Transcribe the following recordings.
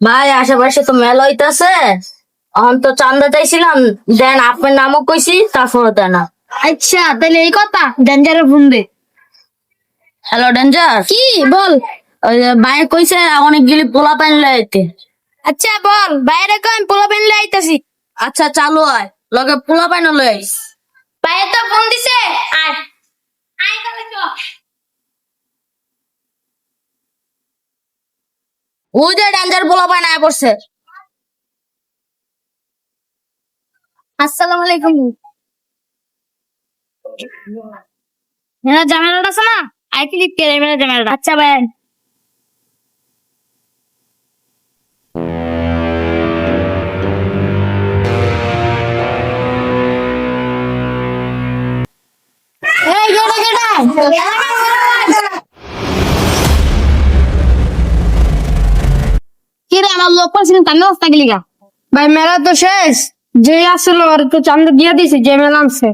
ভাই আশেপাশে তো মেলা হইতাছে। এখন তো চান্দা চাইছিলাম দেন আপনার নামও কইছি তারপরে দেন না। আচ্ছা তাহলে এই কথা ডেঞ্জারে ফোন দে হ্যালো ডেঞ্জার কি? বল। ভাই কইছে অনেকগুলি পোলা পাইন লাইতে আচ্ছা বল। বাইরে কই আমি পোলা পেনলে আইতাছি। আচ্ছা চালু হয়। লগে পোলা পাইন লই আইস বাইরে তো ফোন দিছে আয় তাহলে চল ওই যে ডেঞ্জার পোলা পাইন আয় পড়ছে। আসসালামু আলাইকুম। মেরা জামেলাটা আছে না? আই ক্লিক করে মেরা জামেলাটা আচ্ছা ভাই কি রে আমার লোক পাচ্ছি কামে অবস্থা গেলি গা। ভাই মেলা তো শেষ। যে আসলো আর তো চান্দা দিয়ে দিছি যে মেলা আনছে।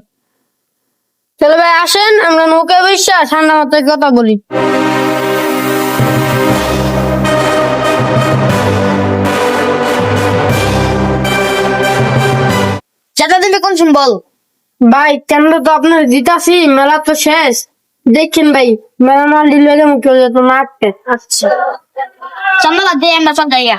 ভাই আসেন আমরা নৌকায় বসে ঠান্ডা মাথায় কথা বলি। কোন বল। ভাই চান্দা তো আপনার দিতাছি মেলা তো শেষ। দেখছেন ভাই মেলা মাল দিলে মুখে যেত মারতে। আচ্ছা। চান্দা দে আমরা চল যাইয়া